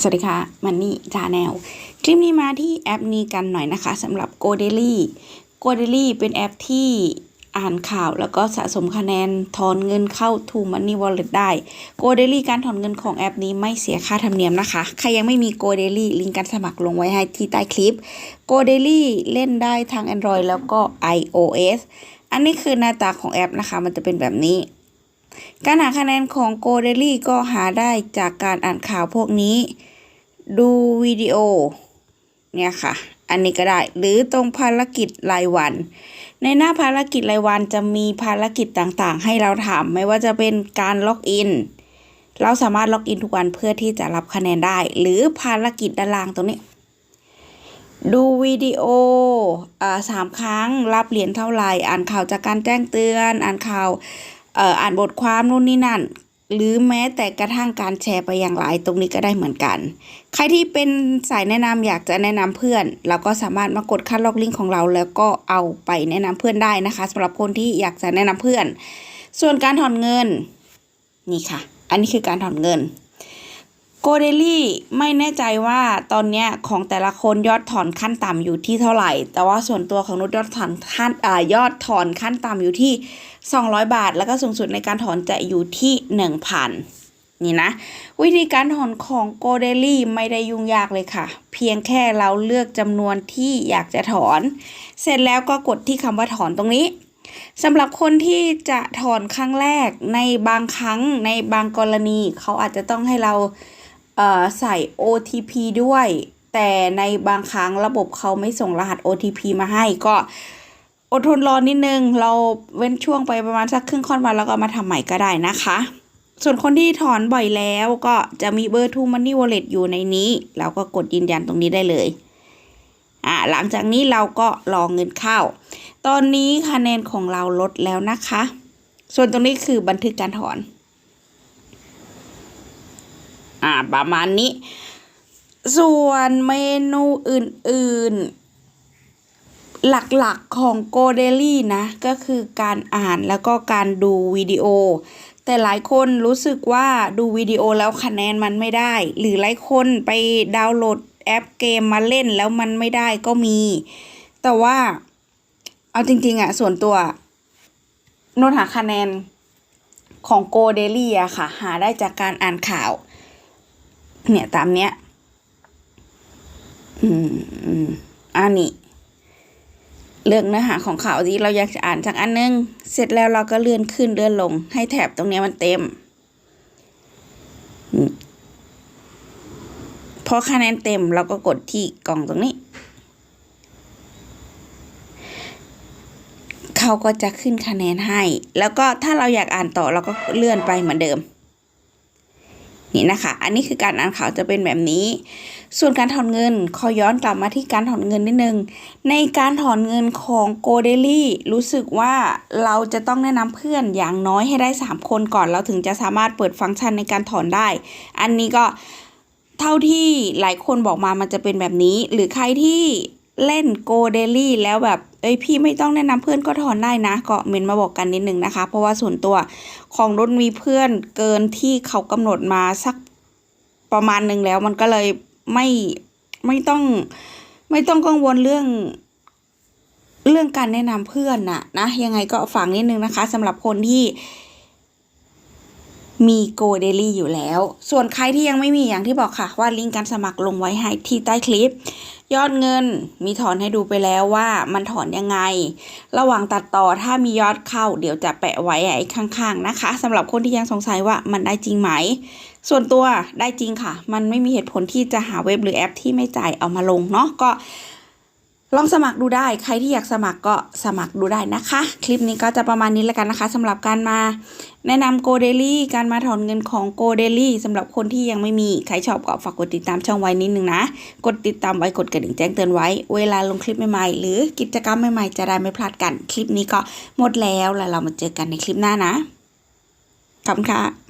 สวัสดีค่ะมันนี่จาแนวคลิปนี้มาที่แอปนี้กันหน่อยนะคะสำหรับ g o d a i l y g o d a i l y เป็นแอปที่อ่านข่าวแล้วก็สะสมคะแนนถอนเงินเข้า To Money Wallet ได้ g o d a i l y การถอนเงินของแอปนี้ไม่เสียค่าธรรมเนียมนะคะ ใครยังไม่มี g o d a i l y ลิงก์การสมัครลงไว้ให้ที่ใต้คลิป g o d a i l y เล่นได้ทั้ง Android แล้วก็ iOS อันนี้คือหน้าตาของแอปนะคะ มันจะเป็นแบบนี้ การหาคะแนนของ g o d a i l y ก็หาได้จากการอ่านข่าวพวกนี้ ดูวิดีโอ เนี่ยค่ะ อันนี้ก็ได้ หรือตรงภารกิจรายวัน ในหน้าภารกิจรายวันจะมีภารกิจต่างๆ ให้เราทำไม่ว่าจะเป็นการล็อกอิน เราสามารถล็อกอินทุกวันเพื่อที่จะรับคะแนนได้ หรือภารกิจด้านล่างตรงนี้ดูวิดีโออ่าสามครั้ง รับเหรียญเท่าไหร่ อ่านข่าวจากการแจ้งเตือน อ่านข่าว อ่านบทความนู่นนี่นั่น หรือแม้แต่กระทั่งการแชร์ไปอย่างไรตรงนี้ก็ได้เหมือนกัน ใครที่เป็นสายแนะนำอยากจะแนะนำเพื่อน เราก็สามารถมากดคัดลอกลิงก์ของเรา แล้วก็เอาไปแนะนำเพื่อนได้นะคะสำหรับคนที่อยากจะแนะนำเพื่อน ส่วนการถอนเงินนี่ค่ะ อันนี้คือการถอนเงิน โกเดลี่ไม่แน่ใจว่าตอนเนี้ยของแต่ละคนยอดถอนขั้นต่ำอยู่ที่เท่าไหร่ แต่ว่าส่วนตัวของนุชยอดถอนขั้นอ่ายอดถอนขั้นต่ำอยู่ที่ 200 บาท แล้วก็สูงสุดในการถอนจะอยู่ที่ 1,000 นี่นะ วิธีการถอนของโกเดลี่ไม่ได้ยุ่งยากเลยค่ะ เพียงแค่เราเลือกจำนวนที่อยากจะถอน เสร็จแล้วก็กดที่คำว่าถอนตรงนี้สำหรับคนที่จะถอนครั้งแรกในบางครั้งในบางกรณี เขาอาจจะต้องให้เรา ใส่ OTP ด้วย แต่ในบางครั้งระบบเขาไม่ส่งรหัส OTP มาให้ก็อดทนรอนิดนึง เราเว้นช่วงไปประมาณสักครึ่งค่อนวันแล้วก็มาทำใหม่ก็ได้นะคะ ส่วนคนที่ถอนบ่อยแล้วก็จะมีเบอร์ To Money Wallet อยู่ในนี้ เราก็กดยืนยันตรงนี้ได้เลยอ่าหลังจากนี้เราก็รอเงินเข้า ตอนนี้คะแนนของเราลดแล้วนะคะ ส่วนตรงนี้คือบันทึกการถอน อ่า ประมาณนี้ ส่วนเมนูอื่นๆ หลักๆของ g o d a i l y นะ ก็คือการอ่านแล้วก็การดูวิดีโอ แต่หลายคนรู้สึกว่าดูวิดีโอแล้วคะแนนมันไม่ได้ หรือหลายคนไปดาวน์โหลดแอปเกมมาเล่นแล้วมันไม่ได้ก็มี แต่ว่าเอาจริง ๆอะส่วนตัวโนตหาคะแนนของ g o d a i l y อะค่ะ หาได้จากการอ่านข่าว เนี่ยตามเนี้ย อืมอืมอันนี้เลือกเนื้อหาของข่าวที่เราอยากจะอ่านจากอันนึง เสร็จแล้วเราก็เลื่อนขึ้นเลื่อนลง ให้แถบตรงเนี้ยมันเต็ม พอคะแนนเต็มเราก็กดที่กล่องตรงนี้ เขาก็จะขึ้นคะแนนให้ แล้วก็ถ้าเราอยากอ่านต่อเราก็เลื่อนไปเหมือนเดิม นี่นะคะ อันนี้คือการอ่านข่าวจะเป็นแบบนี้ ส่วนการถอนเงินขอย้อนกลับมาที่การถอนเงินนิดนึง ในการถอนเงินของ g o d a i l y รู้สึกว่าเราจะต้องแนะนำเพื่อนอย่างน้อยให้ได้ 3 คนก่อนเราถึงจะสามารถเปิดฟังก์ชันในการถอนได้ อันนี้ก็เท่าที่หลายคนบอกมามันจะเป็นแบบนี้ หรือใครที่เล่น g o d a i l y แล้วแบบ ยพี่ไม่ต้องแนะนำเพื่อนก็ถอนได้นะ ก็เมนมาบอกกันนิดนึงนะคะ เพราะว่าส่วนตัวของรุ่นมีเพื่อนเกินที่เขากำหนดมาสักประมาณหนึ่งแล้ว มันก็เลยไม่ไม่ต้องไม่ต้องกังวลเรื่องเรื่องการแนะนำเพื่อนน่ะนะยังไงก็ฝากนิดนึงนะคะสำหรับคนที่ มีโกเดลี่อยู่แล้ว ส่วนใครที่ยังไม่มีอย่างที่บอกค่ะว่าลิงก์การสมัครลงไว้ให้ที่ใต้คลิป ยอดเงินมีถอนให้ดูไปแล้วว่ามันถอนยังไง ระหว่างตัดต่อถ้ามียอดเข้า เดี๋ยวจะแปะไว้ไอ้ข้างๆนะคะสำหรับคนที่ยังสงสัยว่ามันได้จริงไหม ส่วนตัวได้จริงค่ะ มันไม่มีเหตุผลที่จะหาเว็บหรือแอปที่ไม่จ่ายเอามาลงเนาะก็ ลองสมัครดูได้ ใครที่อยากสมัครก็สมัครดูได้นะคะ คลิปนี้ก็จะประมาณนี้แล้วกันนะคะสำหรับการมาแนะนำโกเดลี่การมาถอนเงินของโกเดลี่สำหรับคนที่ยังไม่มี ใครชอบก็ฝากกดติดตามช่องไว้นิดนึงนะ กดติดตามไว้กดกระดิ่งแจ้งเตือนไว้ เวลาลงคลิปใหม่ๆ หรือกิจกรรมใหม่ๆ จะได้ไม่พลาดกัน คลิปนี้ก็หมดแล้วแล้วเรามาเจอกันในคลิปหน้านะขอบคุณค่ะ